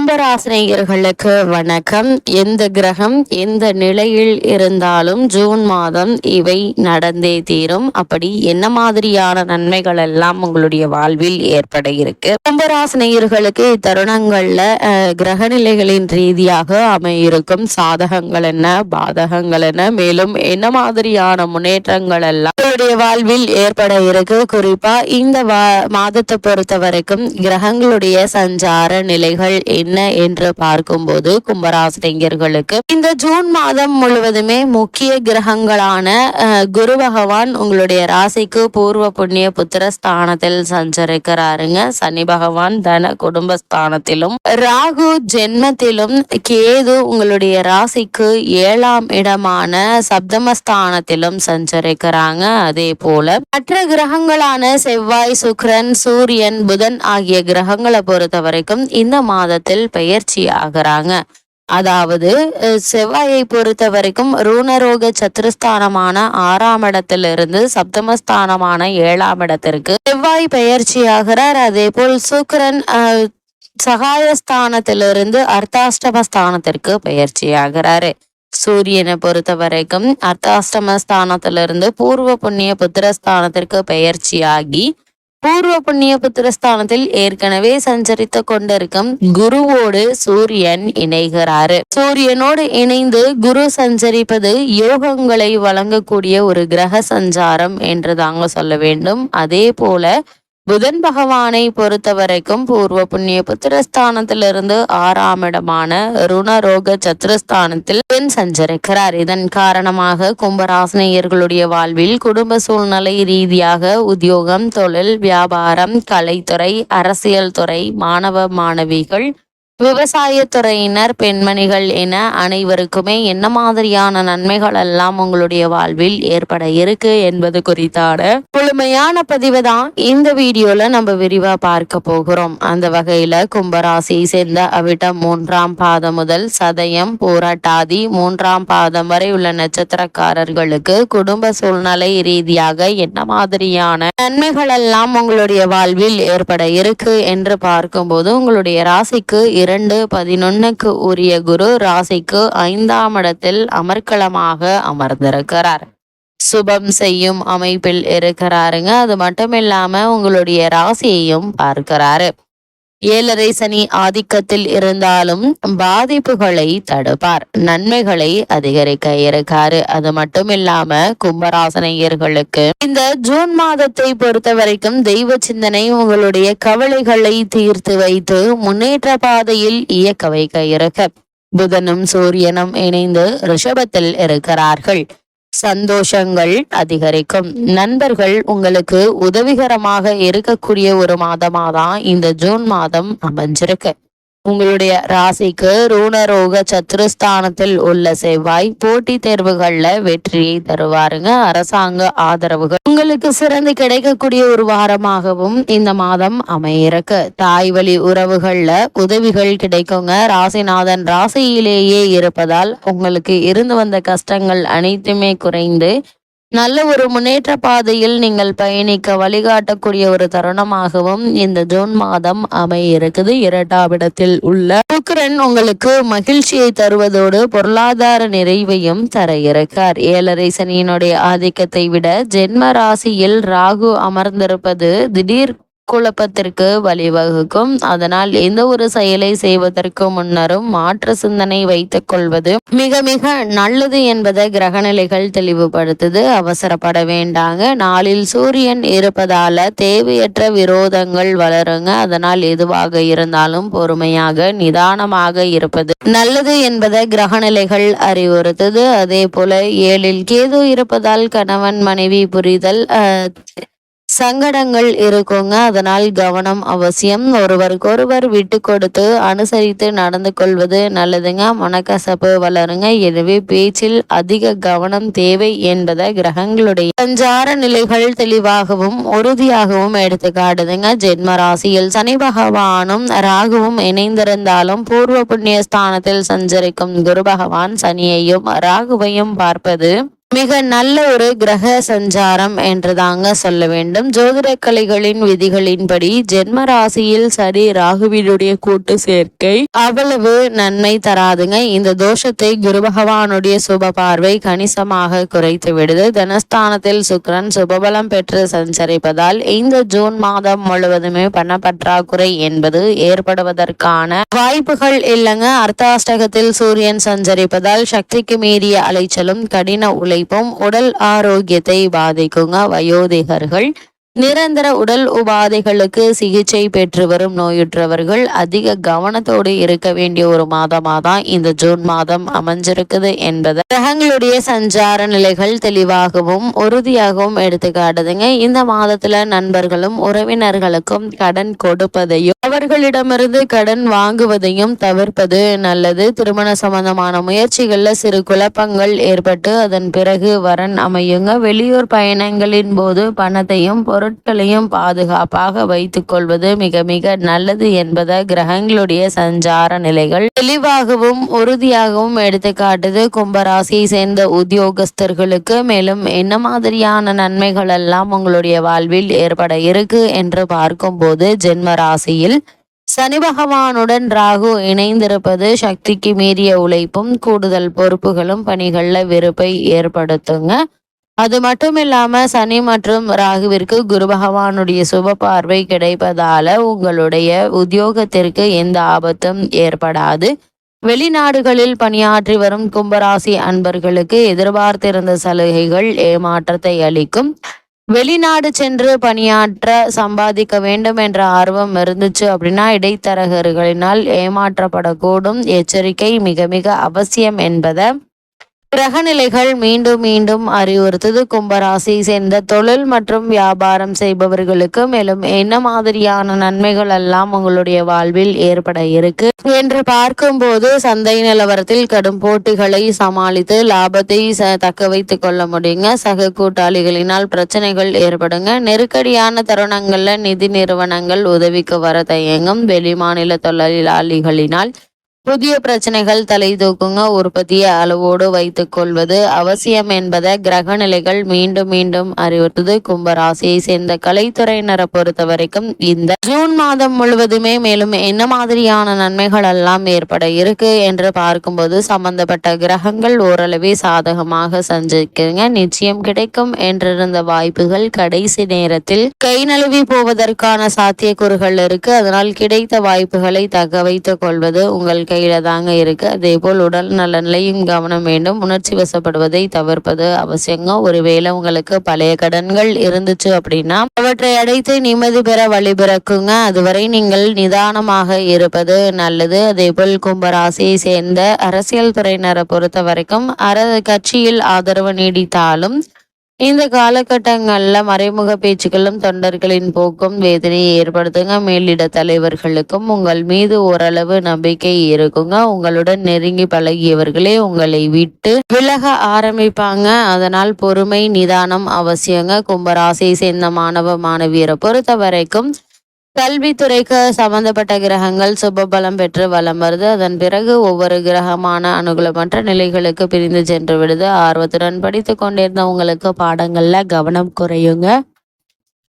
கும்பராசினியர்களுக்கு வணக்கம். எந்த கிரகம் எந்த நிலையில் இருந்தாலும் ஜூன் மாதம் இவை நடந்தே தீரும். அப்படி என்ன மாதிரியான நன்மைகள் எல்லாம் உங்களுடைய வாழ்வில் ஏற்பட இருக்கு கும்பராசினியர்களுக்கு இத்தருணங்கள்ல கிரக நிலைகளின் ரீதியாக அமையிருக்கும் சாதகங்கள் என்ன பாதகங்கள் என்ன மேலும் என்ன மாதிரியான முன்னேற்றங்கள் எல்லாம் உங்களுடைய வாழ்வில் ஏற்பட இருக்கு. குறிப்பா இந்த மாதத்தை பொறுத்த வரைக்கும் கிரகங்களுடைய சஞ்சார நிலைகள் என்ன என்று பார்க்கும்போது கும்பராசிரியர்களுக்கு இந்த ஜூன் மாதம் முழுவதுமே முக்கிய கிரகங்களான குரு பகவான் உங்களுடைய ராசிக்கு பூர்வ புண்ணிய புத்திர ஸ்தானத்தில் சஞ்சரிக்கிறாருங்க. சனி பகவான் தன குடும்ப ஸ்தானத்திலும் ராகு ஜென்மத்திலும் கேது உங்களுடைய ராசிக்கு ஏழாம் இடமான சப்தமஸ்தானத்திலும் சஞ்சரிக்கிறாங்க. அதே போல மற்ற கிரகங்களான செவ்வாய் சுக்ரன் சூரியன் புதன் ஆகிய கிரகங்களை பொறுத்த வரைக்கும் இந்த மாதத்தில் பயிற்சி ஆகிறாங்க. அதாவது செவ்வாயை பொறுத்த வரைக்கும் ரூணரோக சத்துருஸ்தானமான ஆறாம் இடத்திலிருந்து சப்தமஸ்தானமான ஏழாம் இடத்திற்கு செவ்வாய் பயிற்சி ஆகிறார். அதே போல் சுக்கரன் சகாயஸ்தானத்திலிருந்து அர்த்தாஷ்டமஸ்தானத்திற்கு பயிற்சி ஆகிறாரு. சூரியனை பொறுத்த வரைக்கும் அர்த்தாஷ்டம ஸ்தானத்திலிருந்து பூர்வ புண்ணிய புத்திரஸ்தானத்திற்கு பெயர்ச்சியாகி பூர்வ புண்ணிய புத்திரஸ்தானத்தில் ஏற்கனவே சஞ்சரித்து கொண்டிருக்கும் குருவோடு சூரியன் இணைகிறாரு. சூரியனோடு இணைந்து குரு சஞ்சரிப்பது யோகங்களை வழங்கக்கூடிய ஒரு கிரக சஞ்சாரம் என்று தாங்க சொல்ல வேண்டும். அதே போல புதன் பகவானை பொறுத்த வரைக்கும் பூர்வ புண்ணிய புத்திரஸ்தானத்திலிருந்து ஆறாம் இடமான ருணரோக சத்ரஸ்தானத்தில் பெண் சஞ்சரிக்கிறார். இதன் காரணமாக கும்பராசினியர்களுடைய வாழ்வில் குடும்ப சூழ்நிலை ரீதியாக உத்தியோகம் தொழில் வியாபாரம் கலைத்துறை அரசியல் துறை மாணவ மாணவிகள் விவசாயத்துறையினர் பெண்மணிகள் என அனைவருக்குமே என்ன மாதிரியான நன்மைகள் எல்லாம் உங்களுடைய வாழ்வில் ஏற்பட இருக்கு என்பது குறித்தான முழுமையான பதிவு தான் இந்த வீடியோல நம்ம விரிவா பார்க்க போகிறோம். அந்த வகையில கும்பராசியை சேர்ந்த அவிட்டம் மூன்றாம் பாதம் முதல் சதயம் போராட்டாதி மூன்றாம் பாதம் வரை உள்ள நட்சத்திரக்காரர்களுக்கு குடும்ப சூழ்நிலை ரீதியாக என்ன மாதிரியான நன்மைகள் எல்லாம் உங்களுடைய வாழ்வில் ஏற்பட இருக்கு என்று பார்க்கும்போது உங்களுடைய ராசிக்கு இரண்டு பதினொன்னுக்கு உரிய குரு ராசிக்கு ஐந்தாம் இடத்தில் அமர்க்களமாக அமர்ந்திருக்கிறார். சுபம் செய்யும் அமைப்பில் இருக்கிறாருங்க. அது மட்டும் இல்லாம உங்களுடைய ராசியையும் பார்க்கிறாரு. ஏழரை சனி ஆதிக்கத்தில் இருந்தாலும் பாதிப்புகளை தடுப்பார். நன்மைகளை அதிகரிக்க இருக்காரு. அது மட்டும் இல்லாம கும்பராசனையர்களுக்கு இந்த ஜூன் மாதத்தை பொறுத்த வரைக்கும் தெய்வ சிந்தனை உங்களுடைய கவலைகளை தீர்த்து வைத்து முன்னேற்ற பாதையில் இயக்க வைக்க இருக்க. புதனும் சூரியனும் இணைந்து ரிஷபத்தில் இருக்கிறார்கள். சந்தோஷங்கள் அதிகரிக்கும். நண்பர்கள் உங்களுக்கு உதவிகரமாக இருக்கக்கூடிய ஒரு மாதமாதான் இந்த ஜூன் மாதம் அமைஞ்சிருக்கு. உங்களுடைய ராசிக்கு ரூணரோக சத்துருஸ்தானத்தில் உள்ள செவ்வாய் போட்டி தேர்வுகள்ல வெற்றியை தருவாருங்க. அரசாங்க ஆதரவுகள் உங்களுக்கு சிறந்து கிடைக்கக்கூடிய ஒரு வாரமாகவும் இந்த மாதம் அமையிருக்கு தாய் வழி உறவுகள்ல உதவிகள் கிடைக்குங்க. ராசிநாதன் ராசியிலேயே இருப்பதால் உங்களுக்கு இருந்து வந்த கஷ்டங்கள் அனைத்துமே குறைந்து நல்ல ஒரு முன்னேற்ற பாதையில் நீங்கள் பயணிக்க வழிகாட்டக்கூடிய ஒரு தருணமாகவும் இந்த ஜூன் மாதம் அமைய இருக்குது இரண்டாம் இடத்தில் உள்ள சுக்கரன் உங்களுக்கு மகிழ்ச்சியை தருவதோடு பொருளாதார நிறைவையும் தர இருக்கார் ஏழரை சனியினுடைய ஆதிக்கத்தை விட ஜென்ம ராசியில் ராகு அமர்ந்திருப்பது திடீர் குழப்பத்திற்கு வழிவகுக்கும். அதனால் எந்த ஒரு செயலை செய்வதற்கு முன்னரும் மாற்று சிந்தனை வைத்துக் கொள்வது மிக மிக நல்லது என்பதை கிரகநிலைகள் தெளிவுபடுத்துது. அவசரப்பட வேண்டாங்க. நாளில் சூரியன் இருப்பதால தேவையற்ற விரோதங்கள் வளருங்க. அதனால் எதுவாக இருந்தாலும் பொறுமையாக நிதானமாக இருப்பது நல்லது என்பதை கிரகநிலைகள் அறிவுறுத்துது. அதே போல ஏழில் கேது இருப்பதால் கணவன் மனைவி புரிதல் சங்கடங்கள் இருக்குங்க. அதனால் கவனம் அவசியம். ஒருவருக்கொருவர் விட்டு கொடுத்து அனுசரித்து நடந்து கொள்வது நல்லதுங்க. மனக்கசப்பு வளருங்க. எனவே பேச்சில் அதிக கவனம் தேவை என்பதை கிரகங்களுடைய சஞ்சார நிலைகள் தெளிவாகவும் உறுதியாகவும் எடுத்து காட்டுதுங்க. ஜென்ம ராசியில் சனி பகவானும் ராகுவும் இணைந்திருந்தாலும் பூர்வ புண்ணிய ஸ்தானத்தில் சஞ்சரிக்கும் குரு பகவான் சனியையும் ராகுவையும் பார்ப்பது மிக நல்ல ஒரு கிரக சஞ்சாரம் என்று தாங்க சொல்ல வேண்டும். ஜோதிட கலைகளின் விதிகளின்படி ஜென்ம ராசியில் சரி ராகுவினுடைய கூட்டு சேர்க்கை அவ்வளவு நன்மை தராதுங்க. இந்த தோஷத்தை குரு பகவானுடைய சுப பார்வை கணிசமாக குறைத்து விடுது. தனஸ்தானத்தில் சுக்கரன் சுபபலம் பெற்று சஞ்சரிப்பதால் இந்த ஜூன் மாதம் முழுவதுமே பண பற்றாக்குறை என்பது ஏற்படுவதற்கான வாய்ப்புகள் இல்லைங்க. அர்த்தாஷ்டகத்தில் சூரியன் சஞ்சரிப்பதால் சக்திக்கு மீறிய அலைச்சலும் கடின உழை பாதிப்பும் உடல் ஆரோக்கியத்தை பாதிக்குங்க. வயோதிகர்கள் நிரந்தர உடல் உபாதைகளுக்கு சிகிச்சை பெற்று வரும் நோயுற்றவர்கள் அதிக கவனத்தோடு இருக்க வேண்டிய ஒரு மாதமாக தான் இந்த ஜூன் மாதம் அமைஞ்சிருக்குது என்பதை கிரகங்களுடைய சஞ்சார நிலைகள் தெளிவாகவும் உறுதியாகவும் எடுத்துக்காட்டுதுங்க இந்த மாதத்துல நண்பர்களும் உறவினர்களுக்கும் கடன் கொடுப்பதையும் அவர்களிடமிருந்து கடன் வாங்குவதையும் தவிர்ப்பது நல்லது. திருமண சம்பந்தமான முயற்சிகள்ல சிறு குழப்பங்கள் ஏற்பட்டு அதன் பிறகு வரன் அமையுங்க. வெளியூர் பயணங்களின் போது பணத்தையும் பொருள் பொருட்களையும் பாதுகாப்பாக வைத்துக் கொள்வது மிக மிக நல்லது என்பதை கிரகங்களுடைய சஞ்சார நிலைகள் தெளிவாகவும் உறுதியாகவும் எடுத்துக்காட்டுது கும்பராசியை சேர்ந்த உத்தியோகஸ்தர்களுக்கு மேலும் என்ன மாதிரியான நன்மைகள் எல்லாம் உங்களுடைய வாழ்வில் ஏற்பட இருக்கு என்று பார்க்கும்போது ஜென்ம ராசியில் சனி பகவானுடன் ராகு இணைந்திருப்பது சக்திக்கு மீறிய உழைப்பும் கூடுதல் பொறுப்புகளும் பணிகளில் வெறுப்பை ஏற்படுத்துங்க. அது மட்டும் இல்லாம சனி மற்றும் ராகுவிற்கு குரு பகவானுடைய சுப பார்வை கிடைப்பதால உங்களுடைய உத்தியோகத்திற்கு எந்த ஆபத்தும் ஏற்படாது. வெளிநாடுகளில் பணியாற்றி வரும் கும்பராசி அன்பர்களுக்கு எதிர்பார்த்திருந்த சலுகைகள் ஏமாற்றத்தை அளிக்கும். வெளிநாடு சென்று பணியாற்ற சம்பாதிக்க வேண்டும் என்ற ஆர்வம் இருந்துச்சு அப்படின்னா இடைத்தரகர்களினால் ஏமாற்றப்படக்கூடும். எச்சரிக்கை மிக மிக அவசியம் என்பதை கிரகநிலைகள் மீண்டும் மீண்டும் அறிவுறுத்தது. கும்பராசி சேர்ந்த தொழில் மற்றும் வியாபாரம் செய்பவர்களுக்கு மேலும் என்ன மாதிரியான நன்மைகள் எல்லாம் உங்களுடைய வாழ்வில் ஏற்பட இருக்கு என்று பார்க்கும்போது சந்தை நிலவரத்தில் கடும் போட்டிகளை சமாளித்து லாபத்தை தக்க வைத்துக் கொள்ள முடியுங்க. சக கூட்டாளிகளினால் பிரச்சனைகள் ஏற்படுங்க. நெருக்கடியான தருணங்கள்ல நிதி நிறுவனங்கள் உதவிக்கு வர தயங்கும். வெளி மாநில தொழிலாளிகளினால் புதிய பிரச்சனைகள் தலை தூக்குங்க உற்பத்தியை அளவோடு வைத்துக் கொள்வது அவசியம் என்பதை கிரக நிலைகள் மீண்டும் மீண்டும் அறிவுறுத்தது. கும்பராசியை சேர்ந்த கலைத்துறையினரை பொறுத்த வரைக்கும் இந்த ஜூன் மாதம் முழுவதுமே மேலும் என்ன மாதிரியான நன்மைகள் எல்லாம் ஏற்பட இருக்கு என்று பார்க்கும்போது சம்பந்தப்பட்ட கிரகங்கள் ஓரளவே சாதகமாக சஞ்சிக்குங்க நிச்சயம் கிடைக்கும் என்றிருந்த வாய்ப்புகள் கடைசி நேரத்தில் கை நழுவி போவதற்கான சாத்தியக்கூறுகள் இருக்கு. அதனால் கிடைத்த வாய்ப்புகளை தக்க வைத்துக் கொள்வது உங்கள் கையில தாங்க இருக்கு. அதே போல் உடல் நலன்லையும் கவனம் வேண்டும். உணர்ச்சி வசப்படுவதை தவிர்ப்பது அவசியங்க. ஒருவேளை உங்களுக்கு பழைய கடன்கள் இருந்துச்சு அப்படின்னா அவற்றை அடைத்து நிம்மதி பெற வழிபிறக்குங்க அதுவரை நீங்கள் நிதானமாக இருப்பது நல்லது. அதே போல் கும்பராசியை சேர்ந்த அரசியல் துறையினரை பொறுத்த வரைக்கும் அர கட்சியில் ஆதரவு நீடித்தாலும் இந்த காலகட்டங்களில் மறைமுக பேச்சுக்களும் தொண்டர்களின் போக்கும் வேதனையை ஏற்படுத்துங்க. மேலிட தலைவர்களுக்கும் உங்கள் மீது ஓரளவு நம்பிக்கை இருக்குங்க. உங்களுடன் நெருங்கி பழகியவர்களே உங்களை விட்டு விலக ஆரம்பிப்பாங்க. அதனால் பொறுமை நிதானம் அவசியங்க. கும்பராசியை சேர்ந்த மாணவ மாணவியரை பொறுத்த வரைக்கும் கல்வித்துறைக்கு சம்பந்தப்பட்ட கிரகங்கள் சுபபலம் பெற்று வலம் வருது. அதன் பிறகு ஒவ்வொரு கிரகமான அனுகூலமற்ற நிலைகளுக்கு பிரிந்து சென்று விடுது. ஆர்வத்துடன் படித்து கொண்டிருந்தவங்களுக்கு பாடங்களில் கவனம் குறையுங்க.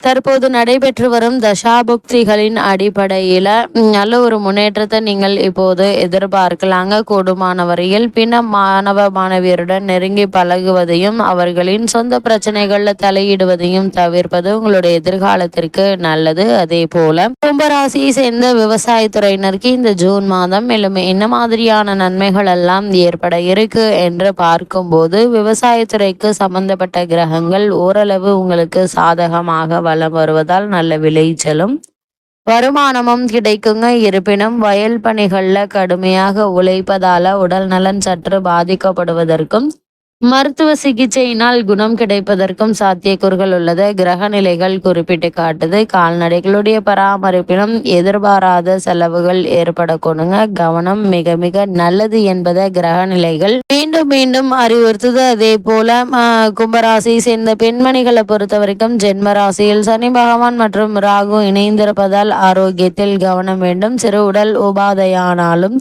தற்போது நடைபெற்று வரும் தசாபுக்திகளின் அடிப்படையில நல்ல ஒரு முன்னேற்றத்தை நீங்கள் இப்போது எதிர்பார்க்கலாங்க. கூடுமான வரையில் பின்ன மாணவ மாணவியருடன் நெருங்கி பழகுவதையும் அவர்களின் சொந்த பிரச்சனைகள்ல தலையிடுவதையும் தவிர்ப்பது உங்களுடைய எதிர்காலத்திற்கு நல்லது. அதே போல கும்பராசியை சேர்ந்த விவசாயத்துறையினருக்கு இந்த ஜூன் மாதம் மேலும் என்ன மாதிரியான நன்மைகள் எல்லாம் ஏற்பட இருக்கு என்று பார்க்கும்போது விவசாயத்துறைக்கு சம்பந்தப்பட்ட கிரகங்கள் ஓரளவு உங்களுக்கு சாதகமாக வளம் வருவதால் நல்ல விளைச்சலும் வருமானமும் கிடைக்குங்க. இருப்பினும் வயல் பணிகளில் கடுமையாக உழைப்பதால உடல் நலன் சற்று பாதிக்கப்படுவதற்கும் மருத்துவ சிகிச்சையினால் குணம் கிடைப்பதற்கும் சாத்தியக்கூறுகள் உள்ளது. கிரக நிலைகள் குறிப்பிட்டு காட்டுது. கால்நடைகளுடைய பராமரிப்பிலும் எதிர்பாராத செலவுகள் ஏற்படக்கூடுங்க. கவனம் மிக மிக நல்லது என்பதை கிரக நிலைகள் மீண்டும் மீண்டும் அறிவுறுத்துது. அதே போல கும்பராசியை சேர்ந்த பெண்மணிகளை பொறுத்த வரைக்கும் ஜென்ம ராசியில் சனி பகவான் மற்றும் ராகு இணைந்திருப்பதால் ஆரோக்கியத்தில் கவனம் வேண்டும். சிறு உடல் உபாதையானாலும்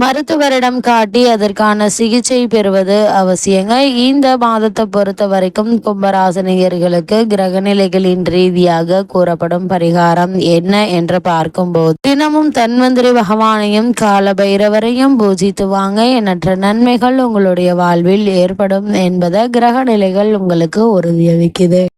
மருத்துவரிடம் காட்டி அதற்கான சிகிச்சை பெறுவது அவசியங்க. இந்த மாதத்தை பொறுத்த வரைக்கும் கும்பராசினியர்களுக்கு கிரகநிலைகளின் ரீதியாக கூறப்படும் பரிகாரம் என்ன என்று பார்க்கும்போது தினமும் தன்வந்திரி பகவானையும் கால பைரவரையும் பூஜித்து வாங்க எண்ணற்ற நன்மைகள் உங்களுடைய வாழ்வில் ஏற்படும் என்பதை கிரக நிலைகள் உங்களுக்கு உறுதியளிக்குது.